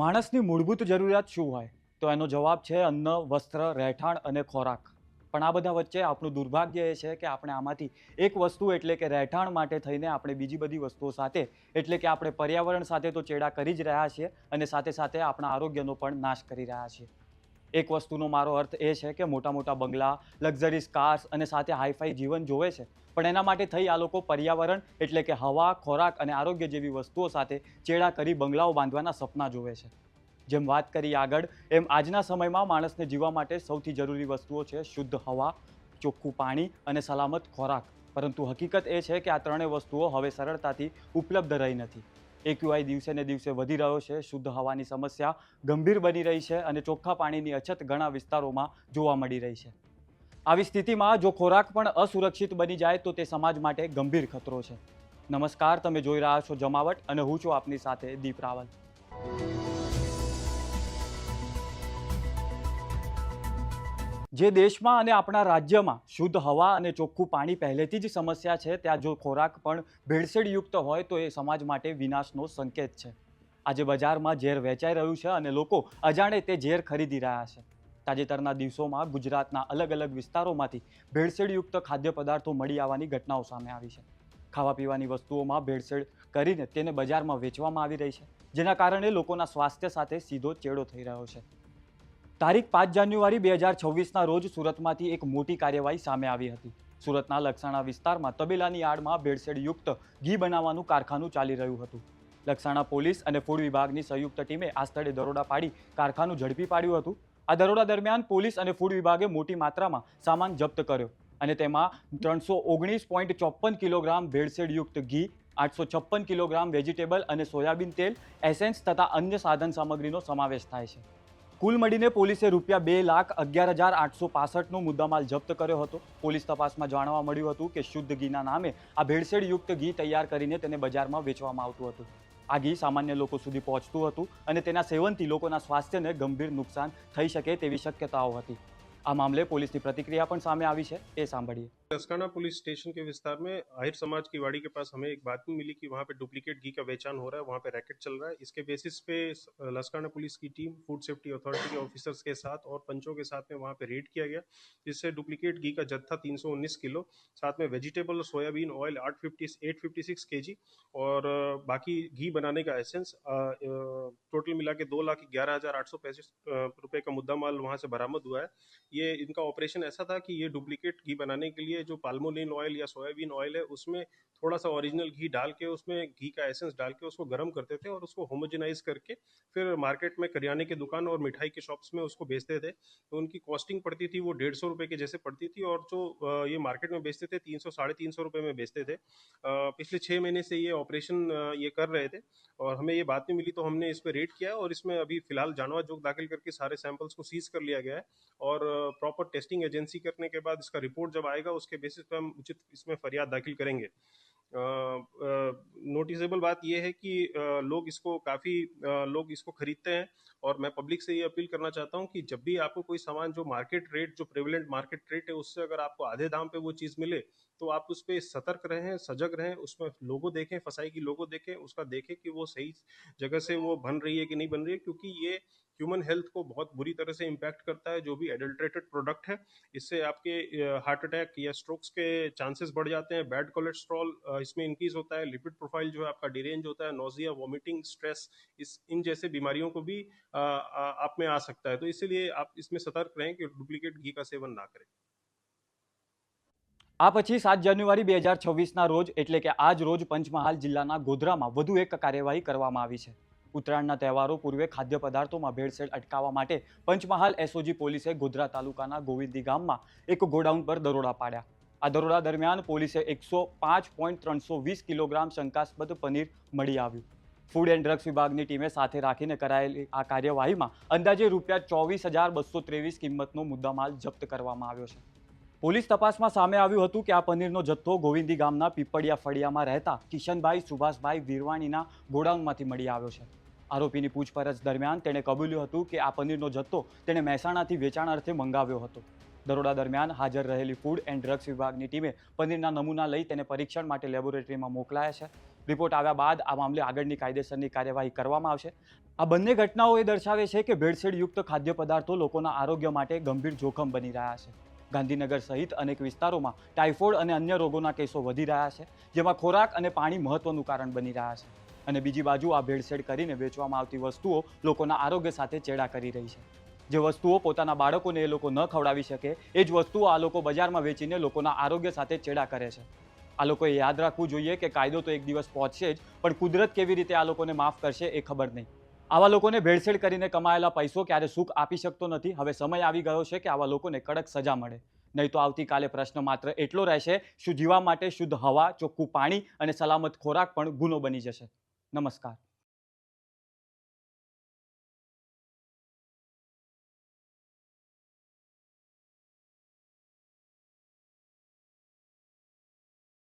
માણસની મૂળભૂત જરૂરિયાત શું હોય? તો એનો જવાબ છે અન્ન, વસ્ત્ર, રહેઠાણ અને ખોરાક. પણ આ બધા વચ્ચે આપણું દુર્ભાગ્ય એ છે કે આપણે આમાંથી એક વસ્તુ એટલે કે રહેઠાણ માટે થઈને આપણે બીજી બધી વસ્તુઓ સાથે, એટલે કે આપણે પર્યાવરણ સાથે તો ચેડા કરી જ રહ્યા છીએ અને સાથે સાથે આપણા આરોગ્યનો પણ નાશ કરી રહ્યા છીએ. એક વસ્તુનો મારો અર્થ એ છે કે મોટા મોટા બંગલા, લક્ઝરીઝ કાર્સ અને સાથે હાઈફાઈ જીવન જોવે છે. પણ એના માટે થઈ આ લોકો પર્યાવરણ એટલે કે હવા, ખોરાક અને આરોગ્ય જેવી વસ્તુઓ સાથે ચેડા કરી બંગલાઓ બાંધવાના સપના જોવે છે. જેમ વાત કરી આગળ, એમ આજના સમયમાં માણસને જીવવા માટે સૌથી જરૂરી વસ્તુઓ છે શુદ્ધ હવા, ચોખ્ખું પાણી અને સલામત ખોરાક. પરંતુ હકીકત એ છે કે આ ત્રણેય વસ્તુઓ હવે સરળતાથી ઉપલબ્ધ રહી નથી. એક્યુઆઈ દિવસે ને દિવસે વધી રહ્યો છે. શુદ્ધ હવાની સમસ્યા ગંભીર બની રહી છે અને ચોખ્ખા પાણીની અછત ઘણા વિસ્તારોમાં જોવા મળી રહી છે. આવી સ્થિતિમાં જો ખોરાક પણ અસુરક્ષિત બની જાય તો તે સમાજ માટે ગંભીર ખતરો છે. નમસ્કાર, તમે જોઈ રહ્યા છો જમાવટ અને હું છું આપની સાથે દીપ રાવલ. જે દેશમાં અને આપણા રાજ્યમાં શુદ્ધ હવા અને ચોખ્ખું પાણી પહેલેથી જ સમસ્યા છે, ત્યાં જો ખોરાક પણ ભેળસેળયુક્ત હોય, તો એ સમાજ માટે વિનાશનો સંકેત છે. આજે બજારમાં ઝેર વેચાઈ રહ્યું છે અને લોકો અજાણે તે ઝેર ખરીદી રહ્યા છે. તાજેતરના દિવસોમાં ગુજરાતના અલગ અલગ વિસ્તારોમાંથી ભેળસેળયુક્ત ખાદ્ય પદાર્થો મળી આવવાની ઘટનાઓ સામે આવી છે. ખાવા પીવાની વસ્તુઓમાં ભેળસેળ કરીને તેને બજારમાં વેચવામાં આવી રહી છે, જેના કારણે લોકોના સ્વાસ્થ્ય સાથે સીધો ચેડો થઈ રહ્યો છે. તારીખ પાંચ જાન્યુઆરી બે હજાર છવ્વીસના રોજ સુરતમાંથી એક મોટી કાર્યવાહી સામે આવી હતી. સુરતના લક્ષાણા વિસ્તારમાં તબેલાની આડમાં ભેળસેળયુક્ત ઘી બનાવવાનું કારખાનું ચાલી રહ્યું હતું. લક્ષાણા પોલીસ અને ફૂડ વિભાગની સંયુક્ત ટીમે આ સ્થળે દરોડા પાડી કારખાનું ઝડપી પાડ્યું હતું. આ દરોડા દરમિયાન પોલીસ અને ફૂડ વિભાગે મોટી માત્રામાં સામાન જપ્ત કર્યો અને તેમાં ત્રણસો ઓગણીસ પોઈન્ટ ચોપન કિલોગ્રામ ભેળસેળયુક્ત ઘી, આઠસો છપ્પન કિલોગ્રામ વેજીટેબલ અને સોયાબીન તેલ, એસેન્સ તથા અન્ય સાધન સામગ્રીનો સમાવેશ થાય છે. કુલ મળીને પોલીસે રૂપિયા બે લાખ અગિયાર હજાર આઠસો પાસઠનો મુદ્દામાલ જપ્ત કર્યો હતો. પોલીસ તપાસમાં જાણવા મળ્યું હતું કે શુદ્ધ ઘીના નામે આ ભેળસેળયુક્ત ઘી તૈયાર કરીને તેને બજારમાં વેચવામાં આવતું હતું. આ ઘી સામાન્ય લોકો સુધી પહોંચતું હતું અને તેના સેવનથી લોકોના સ્વાસ્થ્યને ગંભીર નુકસાન થઈ શકે તેવી શક્યતાઓ હતી. આ મામલે પોલીસની પ્રતિક્રિયા પણ સામે આવી છે એ સાંભળીએ लसकाना पुलिस स्टेशन के विस्तार में आहिर समाज की वाड़ी के पास हमें एक बात भी मिली कि वहाँ पे डुप्लीकेट घी का पहचान हो रहा है वहाँ पे रैकेट चल रहा है इसके बेसिस पे अ, लसकाना पुलिस की टीम फूड सेफ्टी अथॉरिटी के ऑफिसर्स के साथ और पंचों के साथ में वहाँ पे रेड किया गया जिससे डुप्लीकेट घी का जत्था 319 किलो साथ में वेजिटेबल और सोयाबीन ऑयल आठ fifty eight fifty six K G और अ, बाकी घी बनाने का एसेंस टोटल मिला के दो लाख ग्यारह हज़ार आठ सौ पैंसठ रुपये का मुद्दा माल वहाँ से बरामद हुआ है ये इनका ऑपरेशन ऐसा था कि ये डुप्लीकेट घी बनाने के लिए जो पाल्मोलिन ऑयल या सोयाबीन ऑयल है, उसमें थोड़ा सा ओरिजिनल घी डाल के, उसमें घी का एसेंस डाल के उसको गर्म करते थे और उसको होमोजेनाइज करके फिर मार्केट में करियाने की दुकान और मिठाई के शॉप्स में उसको बेचते थे। तो उनकी कॉस्टिंग पड़ती थी वो डेढ़ सौ रुपये के जैसे पड़ती थी और जो ये मार्केट में बेचते थे तीन सौ, साढ़े तीन सौ रुपये में बेचते थे। पिछले छः महीने से ये ऑपरेशन ये कर रहे थे और हमें ये बात नहीं मिली तो हमने इस पर रेड किया और इसमें अभी फ़िलहाल जानवा जोग दाखिल करके सारे सैंपल्स को सीज कर लिया गया है और प्रॉपर टेस्टिंग एजेंसी करने के बाद इसका रिपोर्ट जब आएगा उसके बेसिस पे हम उचित इसमें फरियाद दाखिल करेंगे। नोटिसेबल बात यह है कि अ, लोग इसको काफ़ी लोग इसको खरीदते हैं और मैं पब्लिक से ये अपील करना चाहता हूँ कि जब भी आपको कोई सामान जो मार्केट रेट जो प्रेवलेंट मार्केट रेट है उससे अगर आपको आधे दाम पे वो चीज़ मिले तो आप उस पर सतर्क रहें सजग रहें उसमें लोगो देखें फसाई की लोगो देखें उसका देखें कि वो सही जगह से वो बन रही है कि नहीं बन रही है क्योंकि ये ह्यूमन हेल्थ को बहुत बुरी तरह से इम्पैक्ट करता है जो भी एडल्ट्रेटेड प्रोडक्ट है इससे आपके हार्ट अटैक या स्ट्रोक्स के चांसेस बढ़ जाते हैं बैड कोलेस्ट्रॉल इसमें इंक्रीज होता है लिपिड प्रोफाइल जो है आपका डिरेंज होता है नोजिया वॉमिटिंग स्ट्रेस इस इन जैसे बीमारियों को भी अ, आ- आप में आ सकता है तो इसीलिए आप इसमें सतर्क रहें कि डुप्लीकेट घी का सेवन ना करें આ પછી સાત જાન્યુઆરી બે હજાર છવ્વીસના રોજ એટલે કે આજ રોજ પંચમહાલ જિલ્લાના ગોધરામાં વધુ એક કાર્યવાહી કરવામાં આવી છે ઉત્તરાયણના તહેવારો પૂર્વે ખાદ્ય પદાર્થોમાં ભેળસેળ અટકાવવા માટે પંચમહાલ એસઓજી પોલીસે ગોધરા તાલુકાના ગોવિંદી ગામમાં એક ગોડાઉન પર દરોડા પાડ્યા. આ દરોડા દરમિયાન પોલીસે એકસો પાંચ પોઈન્ટ ત્રણસો વીસ કિલોગ્રામ શંકાસ્પદ પનીર મળી આવ્યું. ફૂડ એન્ડ ડ્રગ્સ વિભાગની ટીમે સાથે રાખીને કરાયેલી આ કાર્યવાહીમાં અંદાજે રૂપિયા ચોવીસ હજાર બસો ત્રેવીસ કિંમતનો મુદ્દામાલ જપ્ત કરવામાં આવ્યો છે. પોલીસ તપાસમાં સામે આવ્યું હતું કે આ પનીરનો જથ્થો ગોવિંદી ગામના પીપળિયા ફળિયામાં રહેતા કિશનભાઈ સુભાષભાઈ વીરવાણીના ગોડાઉનમાંથી મળી આવ્યો છે. આરોપીની પૂછપરછ દરમિયાન તેણે કબૂલ્યું હતું કે આ પનીરનો જથ્થો તેણે મહેસાણાથી વેચાણ અર્થે મંગાવ્યો હતો. દરોડા દરમિયાન હાજર રહેલી ફૂડ એન્ડ ડ્રગ્સ વિભાગની ટીમે પનીરના નમૂના લઈ તેને પરીક્ષણ માટે લેબોરેટરીમાં મોકલાયા છે. રિપોર્ટ આવ્યા બાદ આ મામલે આગળની કાયદેસરની કાર્યવાહી કરવામાં આવશે. આ બંને ઘટનાઓ એ દર્શાવે છે કે ભેળસેળયુક્ત ખાદ્ય પદાર્થો લોકોના આરોગ્ય માટે ગંભીર જોખમ બની રહ્યા છે. ગાંધીનગર સહિત અનેક વિસ્તારોમાં ટાઇફોઇડ અને અન્ય રોગોના કેસો વધી રહ્યા છે, જેમાં ખોરાક અને પાણી મહત્વનું કારણ બની રહ્યા છે. અને બીજી બાજુ આ ભેળસેળ કરીને વેચવામાં આવતી વસ્તુઓ લોકોના આરોગ્ય સાથે ચેડા કરી રહી છે. જે વસ્તુઓ પોતાના બાળકોને એ લોકો ન ખવડાવી શકે, એ જ વસ્તુઓ આ લોકો બજારમાં વેચીને લોકોના આરોગ્ય સાથે ચેડા કરે છે. આ લોકોએ યાદ રાખવું જોઈએ કે કાયદો તો એક દિવસ પહોંચશે જ, પણ કુદરત કેવી રીતે આ લોકોને માફ કરશે એ ખબર નહીં. આવા લોકોને ભેળસેળ કરીને કમાયેલા પૈસો ક્યારે સુખ આપી શકતો નથી? હવે સમય આવી ગયો છે કે આવા લોકોને કડક સજા મળે. નહીં તો આવતીકાલે પ્રશ્ન માત્ર એટલો રહેશે, શું જીવા માટે શુદ્ધ હવા, ચોખ્ખું પાણી અને સલામત ખોરાક પણ ગુનો બની જશે? નમસ્કાર.